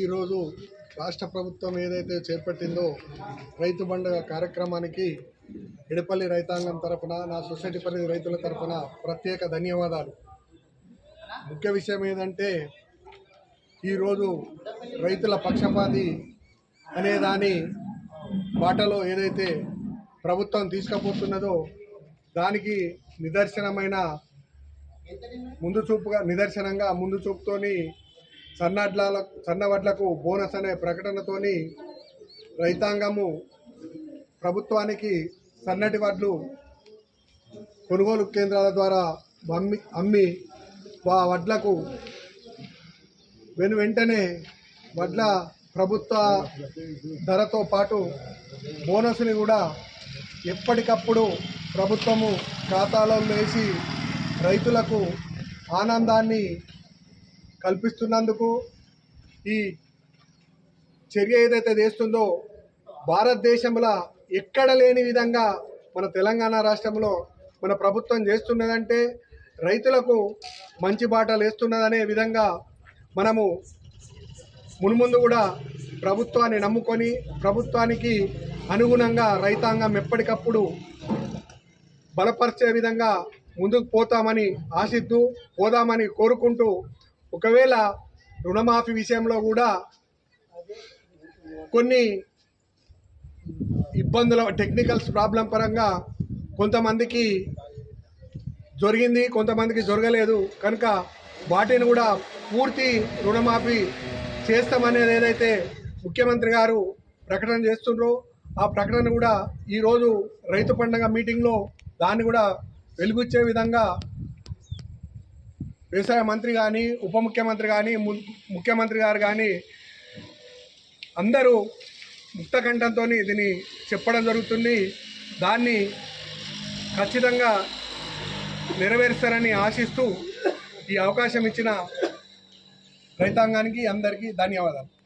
ఈరోజు రాష్ట్ర ప్రభుత్వం ఏదైతే చేపట్టిందో రైతు పండుగ కార్యక్రమానికి ఎడపల్లి రైతాంగం తరఫున నా సొసైటీ పరిధి రైతుల తరపున ప్రత్యేక ధన్యవాదాలు. ముఖ్య విషయం ఏంటంటే ఈరోజు రైతుల పక్షపాతి అనే దాని బాటలో ఏదైతే ప్రభుత్వం తీసుకుపోతున్నదో దానికి నిదర్శనమైన ముందు చూపుగా నిదర్శనంగా ముందు చూపుతోని సన్నడ్ల సన్నవడ్లకు బోనస్ అనే ప్రకటనతోని రైతాంగము ప్రభుత్వానికి సన్నటి వడ్లు కొనుగోలు కేంద్రాల ద్వారా అమ్మి అమ్మి ఆ వడ్లకు వెను వెంటనే వడ్ల ప్రభుత్వ ధరతో పాటు బోనస్ని కూడా ఎప్పటికప్పుడు ప్రభుత్వము ఖాతాలో వేసి రైతులకు ఆనందాన్ని కల్పిస్తున్నందుకు ఈ చర్య ఏదైతే చేస్తుందో భారతదేశంలో ఎక్కడ లేని విధంగా మన తెలంగాణ రాష్ట్రంలో మన ప్రభుత్వం చేస్తున్నదంటే రైతులకు మంచి బాటలు వేస్తున్నదనే విధంగా మనము మున్ముందు కూడా ప్రభుత్వాన్ని నమ్ముకొని ప్రభుత్వానికి అనుగుణంగా రైతాంగం ఎప్పటికప్పుడు బలపరిచే విధంగా ముందుకు పోతామని ఆశిద్దు పోదామని కోరుకుంటూ ఒకవేళ రుణమాఫీ విషయంలో కూడా కొన్ని ఇబ్బందుల టెక్నికల్స్ ప్రాబ్లం పరంగా కొంతమందికి జరిగింది కొంతమందికి జరగలేదు. కనుక వాటిని కూడా పూర్తి రుణమాఫీ చేస్తామనేది ఏదైతే ముఖ్యమంత్రి గారు ప్రకటన చేస్తుండ్రో ఆ ప్రకటన కూడా ఈరోజు రైతు పండుగ మీటింగ్లో దాన్ని కూడా వెలుగుచ్చే విధంగా వ్యవసాయ మంత్రి కానీ ఉప ముఖ్యమంత్రి కానీ ము- ముఖ్యమంత్రి గారు కానీ అందరూ ముక్తకంఠంతో దీన్ని చెప్పడం జరుగుతుంది. దాన్ని ఖచ్చితంగా నెరవేరుస్తారని ఆశిస్తూ ఈ అవకాశం ఇచ్చిన రైతాంగానికి అందరికీ ధన్యవాదాలు.